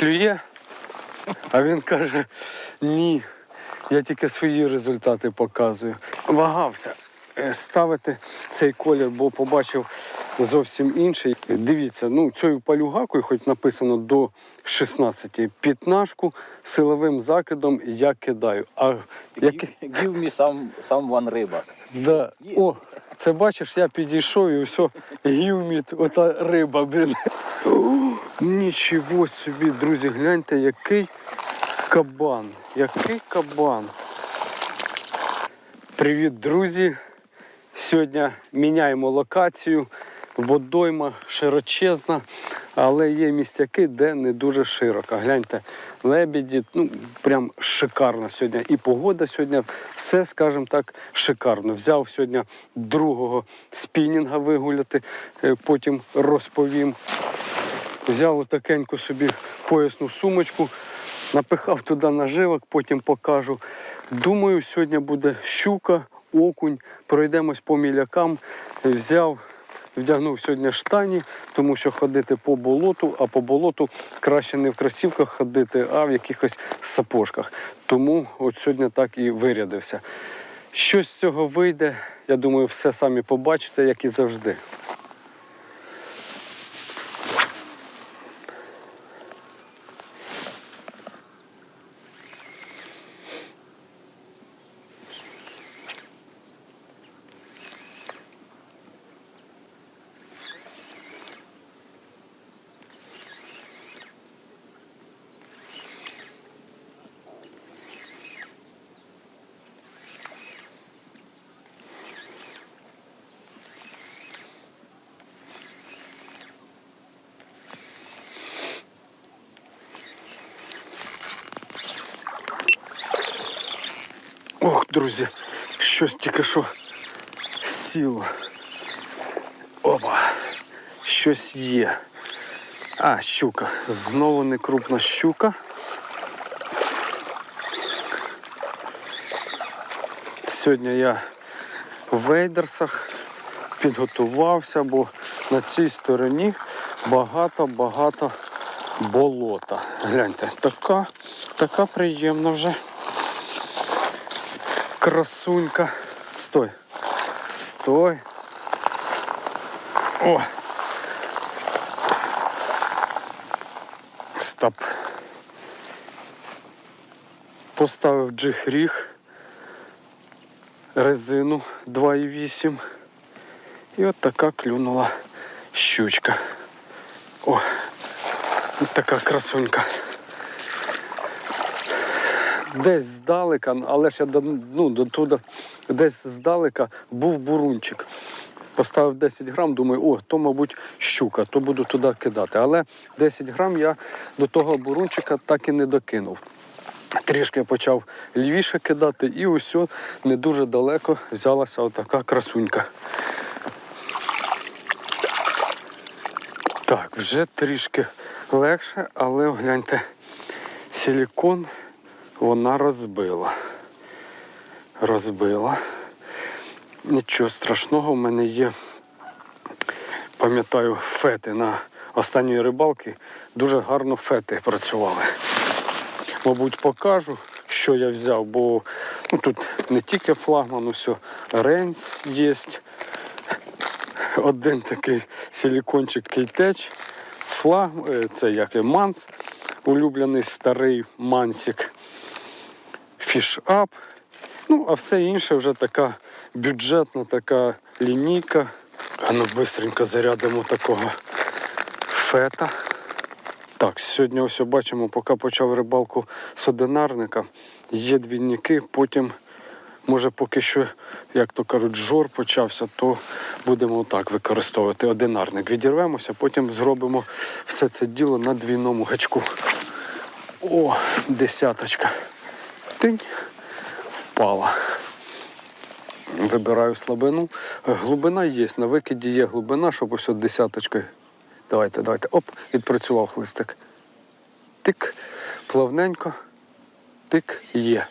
клює, а він каже, ні, я тільки свої результати показую. Вагався е, ставити цей колір, бо побачив зовсім інший. Дивіться, ну цією палюгакою, хоч написано до 16, п'ятнашку силовим закидом я кидаю. А як... Give me some, someone риба. Да. О, це бачиш, я підійшов і все, гівміт, ота риба, блін. Нічого собі, друзі, гляньте, який кабан. Який кабан. Привіт, друзі. Сьогодні міняємо локацію. Водойма широчезна, але є місцяки, де не дуже широко. Гляньте, лебеді, ну прям шикарно сьогодні. І погода сьогодні, все, скажімо так, шикарно. Взяв сьогодні другого спінінга вигуляти, е, потім розповім. Взяв отакеньку собі поясну сумочку, напихав туди наживок, потім покажу. Думаю, сьогодні буде щука, окунь. Пройдемось по мілякам. Взяв, вдягнув сьогодні штані, тому що ходити по болоту, а по болоту краще не в кросівках ходити, а в якихось сапожках. Тому от сьогодні так і вирядився. Що з цього вийде, я думаю, все самі побачите, як і завжди. Друзі, щось тільки що сіло. Опа, щось є. А, щука. Знову не крупна щука. Сьогодні я в вейдерсах підготувався, бо на цій стороні багато-багато болота. Гляньте, така, така приємна вже. Красунька. Стой. Стой. О. Стоп. Поставив джихріг, резину 2,8. І от така клюнула щучка. О, от така красунька десь здалека, але я до, ну, до туди, десь здалека був бурунчик. Поставив 10 грам, думаю, о, то, мабуть, щука, то буду туди кидати. Але 10 грам я до того бурунчика так і не докинув. Трішки почав лівіше кидати, і ось не дуже далеко взялася отака красунька. Так, вже трішки легше, але гляньте, силікон вона розбила. Розбила. Нічого страшного, в мене є, пам'ятаю, фети на останньої рибалки. Дуже гарно фети працювали. Мабуть, покажу, що я взяв, бо ну, тут не тільки флагман, усе ренц є. Один такий силікончик кейтеч, флаг, е, це як і манс, улюблений старий мансик фішап. Ну, а все інше вже така бюджетна така лінійка. А ну бистренько зарядимо такого фета. Так, сьогодні ось бачимо, поки почав рибалку з одинарника, є двійники, потім, може, поки що, як то кажуть, жор почався, то будемо так використовувати одинарник. Відірвемося, потім зробимо все це діло на двійному гачку. О, десяточка. Тинь впала. Вибираю слабину. Глибина є, на викиді є глибина, щоб ось от десяточкою. Давайте, давайте. Оп, відпрацював хлистик. Тик, плавненько, тик, є.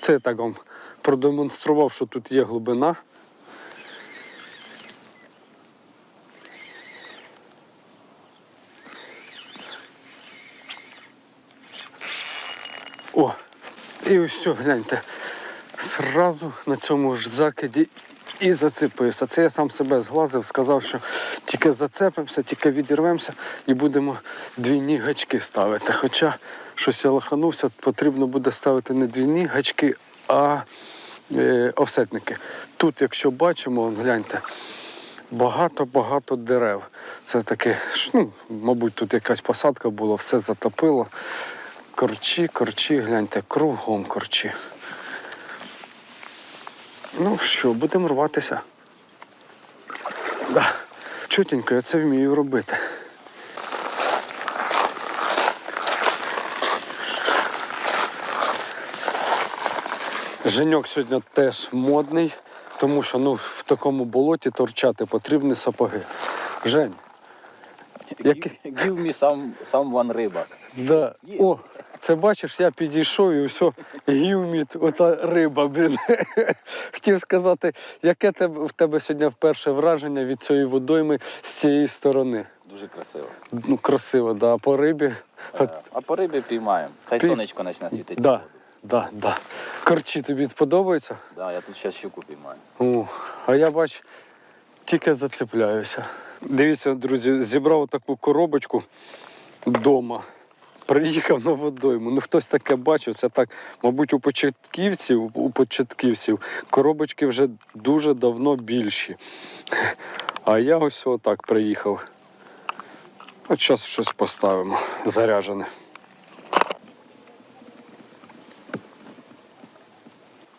Це я так вам продемонстрував, що тут є глибина. О, і ось гляньте. Сразу на цьому ж закиді і зацепився. Це я сам себе зглазив, сказав, що тільки зацепимося, тільки відірвемося і будемо двійні гачки ставити. Хоча щось я лоханувся, потрібно буде ставити не двійні гачки, а е, офсетники. Тут, якщо бачимо, гляньте, багато-багато дерев. Це таке, ну, мабуть, тут якась посадка була, все затопило. Корчі, корчі, гляньте, кругом корчі. Ну що, будемо рватися. Да. Чутенько, я це вмію робити. Женьок сьогодні теж модний, тому що ну, в такому болоті торчати потрібні сапоги. Жень, Які? Give me some, someone риба. Да. О, це бачиш, я підійшов і все, гівміт, ота риба, блін. Хотів сказати, яке в тебе сьогодні вперше враження від цієї водойми з цієї сторони? Дуже красиво. Ну, красиво, да. А по рибі. Е, А по рибі піймаємо. Хай Ти- сонечко почне світити. да, да, да. Корчі тобі подобаються? Да, я тут зараз щуку піймаю. О, а я бач, тільки зацепляюся. Дивіться, друзі, зібрав таку коробочку вдома. Приїхав на водойму. Ну хтось таке бачив. Це так, мабуть, у початківців, у початківців коробочки вже дуже давно більші. А я ось отак приїхав. От зараз щось поставимо заряджене.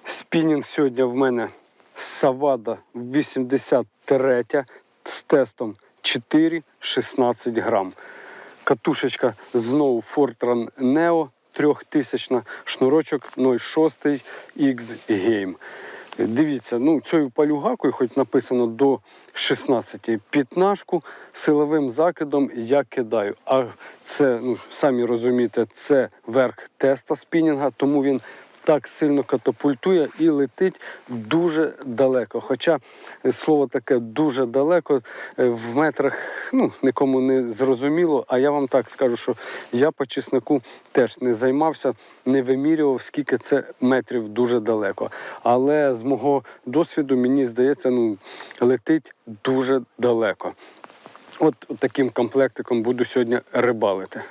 Спінінг сьогодні в мене Савада 83 з тестом 4,16 грам. Катушечка знову Fortran Neo 3000, шнурочок 0,6 X Game. Дивіться, ну цією палюгакою, хоч написано до 16, п'ятнашку силовим закидом я кидаю. А це, ну самі розумієте, це верх теста спінінга, тому він так сильно катапультує і летить дуже далеко. Хоча е, слово таке дуже далеко е, в метрах ну, нікому не зрозуміло. А я вам так скажу, що я по чесноку теж не займався, не вимірював, скільки це метрів дуже далеко. Але з мого досвіду мені здається, ну летить дуже далеко. От таким комплектиком буду сьогодні рибалити.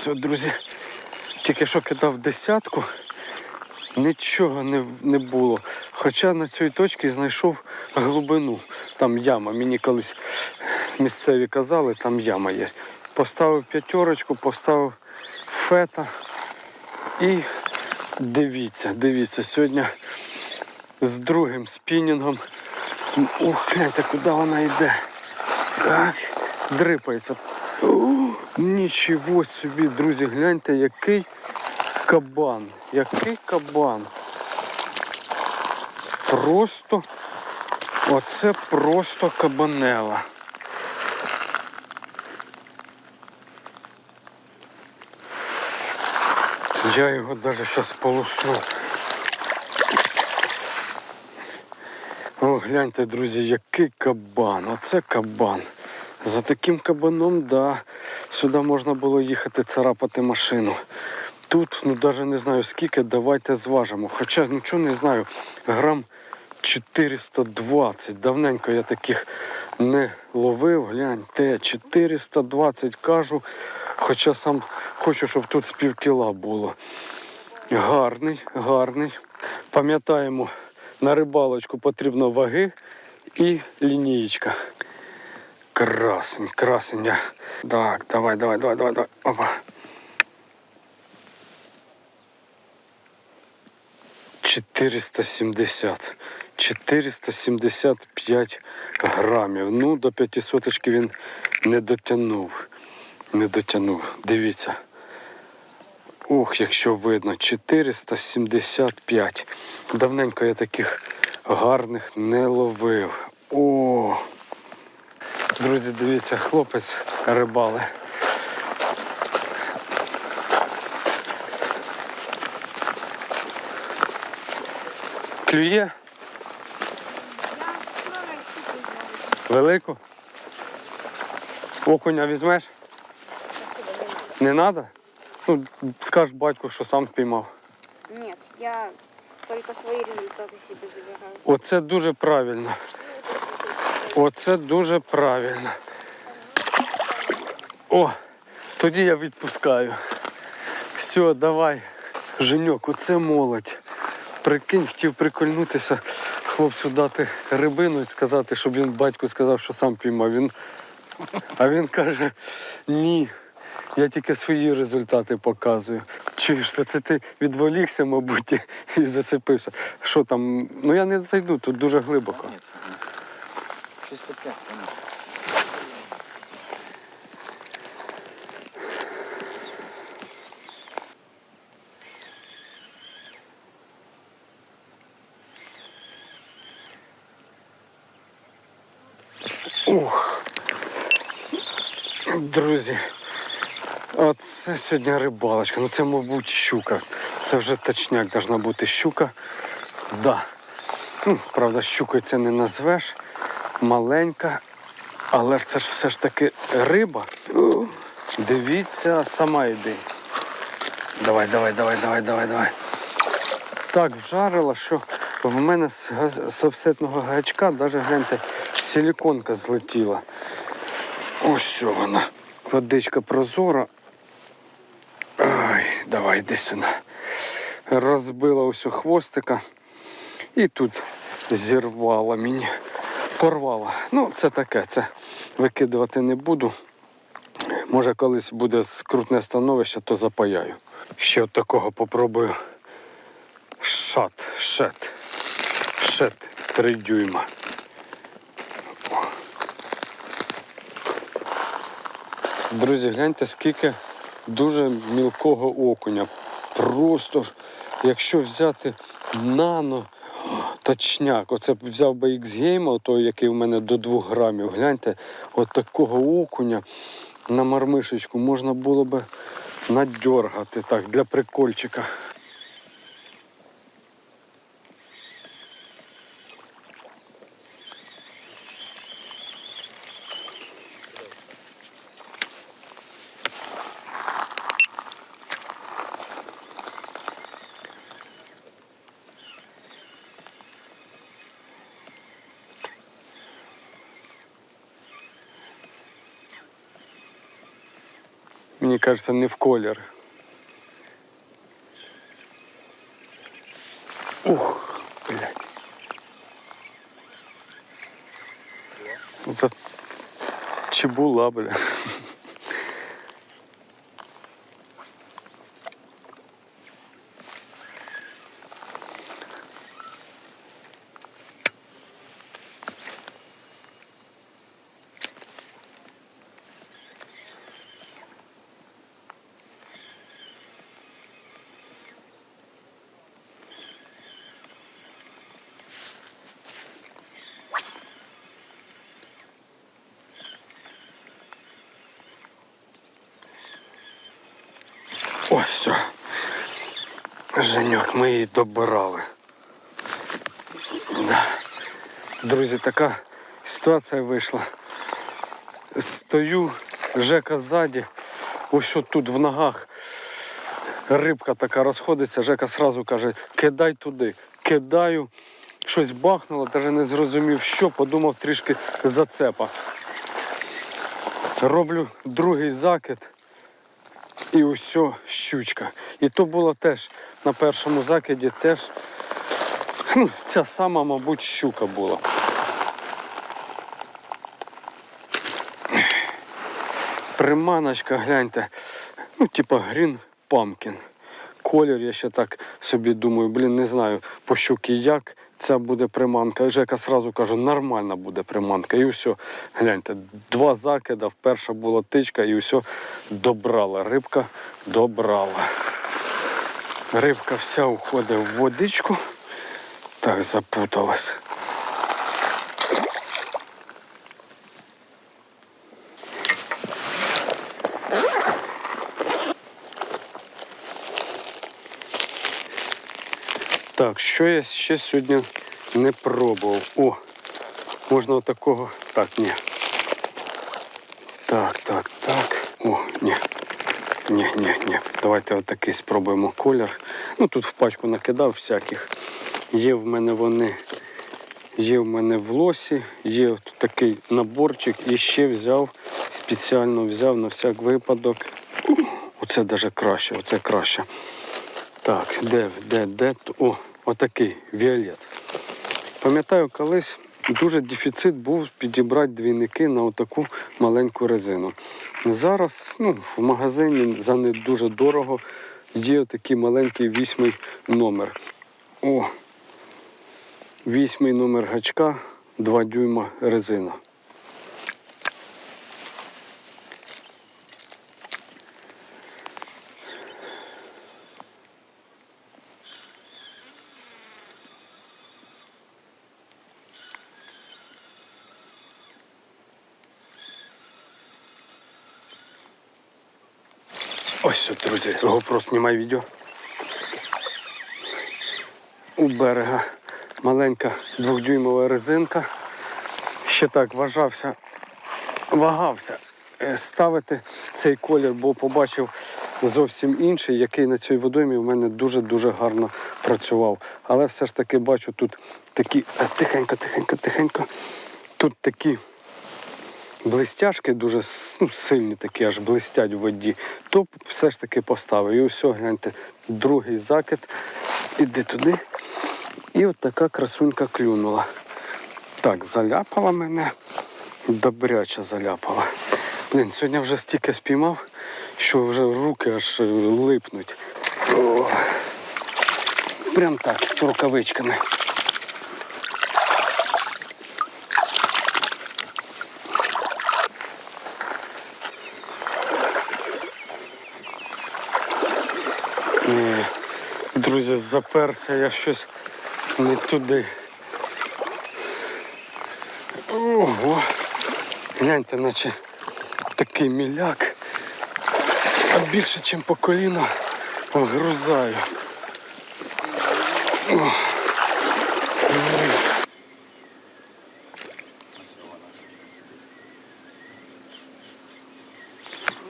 Ось от, друзі, тільки що кидав десятку, нічого не, не було. Хоча на цій точці знайшов глибину. Там яма. Мені колись місцеві казали, там яма є. Поставив п'ятерочку, поставив фета. І дивіться, дивіться, сьогодні з другим спінінгом. Ух, гляньте, куди вона йде. Так, дрипається. Нічого собі, друзі, гляньте, який кабан. Який кабан. Просто, оце просто кабанела. Я його навіть зараз полусну. О, гляньте, друзі, який кабан. Оце кабан. За таким кабаном, да, сюди можна було їхати царапати машину. Тут, ну навіть не знаю скільки, давайте зважимо. Хоча нічого не знаю, грам 420. Давненько я таких не ловив. Гляньте, 420 кажу. Хоча сам хочу, щоб тут з пів кіла було. Гарний, гарний. Пам'ятаємо, на рибалочку потрібно ваги і лінієчка. Красень, красень. Так, давай, давай, давай, давай, давай. Опа. Чотириста сімдесят. 475 грамів. Ну, до п'ятисоточки він не дотягнув. Не дотягнув. Дивіться. Ух, якщо видно, 475. Давненько я таких гарних не ловив. О! Друзі, дивіться, хлопець рибали. Клює велику. Окуня візьмеш? Не треба? Ну, скаж батьку, що сам піймав. Нет, я только свои результаты себе забираю. Оце дуже правильно. Оце дуже правильно. О, тоді я відпускаю. Все, давай. Женьок, оце молодь. Прикинь, хотів прикольнутися, хлопцю дати рибину і сказати, щоб він батьку сказав, що сам піймав. Він... А він каже, ні. Я тільки свої результати показую. Чуєш, то це ти відволікся, мабуть, і- зацепився. Що там? Ну я не зайду, тут дуже глибоко. Щось таке. Ух. Друзі, оце сьогодні рибалочка. Ну це, мабуть, щука. Це вже точняк должна бути щука. Да. Ну, правда, щукою це не назвеш. Маленька. Але це ж все ж таки риба. Дивіться, сама йди. Давай, давай, давай, давай, давай, давай. Так вжарила, що в мене з з офсетного гачка навіть гляньте, силіконка злетіла. Ось що вона. Водичка прозора. Ай, давай йди сюди. Розбила ось хвостика і тут зірвала мені. Порвала. Ну, це таке, це викидувати не буду. Може, колись буде скрутне становище, то запаяю. Ще от такого попробую. Шат, шет. Шет 3 дюйма. Друзі, гляньте, скільки дуже мілкого окуня. Просто якщо взяти нано, точняк, оце взяв би X-Game, той, який в мене до 2 грамів, гляньте, от такого окуня на мармишечку можна було би надьоргати так, для прикольчика. Мені кажеться, не в колір. Ух, блядь. За... Чебула, бля. Все. Женьок, ми її добирали. Да. Друзі, така ситуація вийшла. Стою, Жека ззаді, ось тут в ногах рибка така розходиться, Жека сразу каже, кидай туди. Кидаю, щось бахнуло, навіть не зрозумів, що, подумав трішки зацепа. Роблю другий закид. І усьо щучка. І то було теж на першому закиді теж ну, ця сама, мабуть, щука була. Приманочка, гляньте, ну, типа грін памкін. Колір, я ще так собі думаю, блін, не знаю по щуки як ця буде приманка. Жека сразу каже, нормальна буде приманка. І все, гляньте, два закида, перша була тичка, і все добрала. Рибка добрала. Рибка вся уходить в водичку. Так запуталась. Так, що я ще сьогодні не пробував? О, можна отакого. Так, ні. Так, так, так. О, ні. Ні, ні, ні. Давайте отакий спробуємо колір. Ну тут в пачку накидав всяких. Є в мене вони. Є в мене в лосі, є от такий наборчик і ще взяв, спеціально взяв на всяк випадок. Оце навіть краще, оце краще. Так, де, де, де? О, отакий Віолет. Пам'ятаю, колись дуже дефіцит був підібрати двійники на отаку маленьку резину. Зараз ну, в магазині за не дуже дорого є такий маленький вісьмий номер. О, вісьмий номер гачка, 2 дюйма резина. Ось, от, друзі, GoPro знімай відео. У берега маленька двохдюймова резинка. Ще так вважався, вагався е, ставити цей колір, бо побачив зовсім інший, який на цій водоймі в мене дуже-дуже гарно працював. Але все ж таки бачу тут такі е, тихенько, тихенько, тихенько. Тут такі блистяшки дуже ну, сильні такі, аж блистять в воді, то все ж таки поставив. І ось, гляньте, другий закид. Іди туди. І от така красунька клюнула. Так, заляпала мене. Добряче заляпала. Блін, сьогодні вже стільки спіймав, що вже руки аж е, липнуть. О, прям так, з рукавичками. Ні, друзі, заперся я щось не туди. Ого, гляньте, наче такий міляк, а більше, ніж по коліно, грузаю.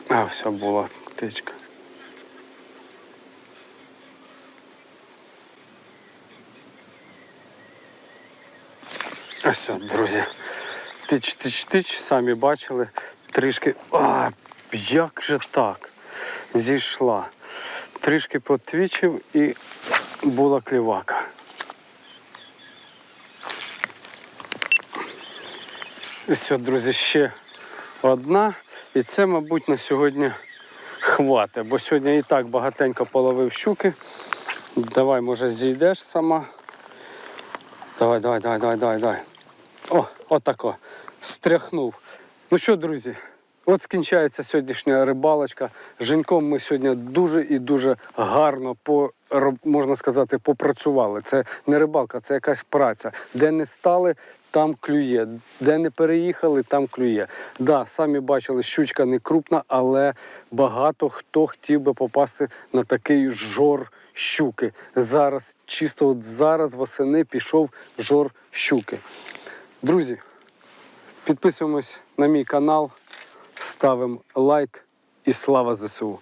А, все, була птичка. Ось, от, друзі. Тич-тич-тич, самі бачили. Трішки. А, як же так? Зійшла. Трішки потвічив і була клівака. Ось, от, друзі, ще одна. І це, мабуть, на сьогодні хватить, бо сьогодні і так багатенько половив щуки. Давай, може, зійдеш сама. Давай, давай, давай, давай, давай, давай. О, отако. Стряхнув. Ну що, друзі, от скінчається сьогоднішня рибалочка. З Женьком ми сьогодні дуже і дуже гарно по, можна сказати, попрацювали. Це не рибалка, це якась праця. Де не стали, там клює. Де не переїхали, там клює. Да, самі бачили, щучка не крупна, але багато хто хотів би попасти на такий жор щуки. Зараз, чисто от зараз восени пішов жор щуки. Друзі, підписуємось на мій канал, ставимо лайк і слава ЗСУ.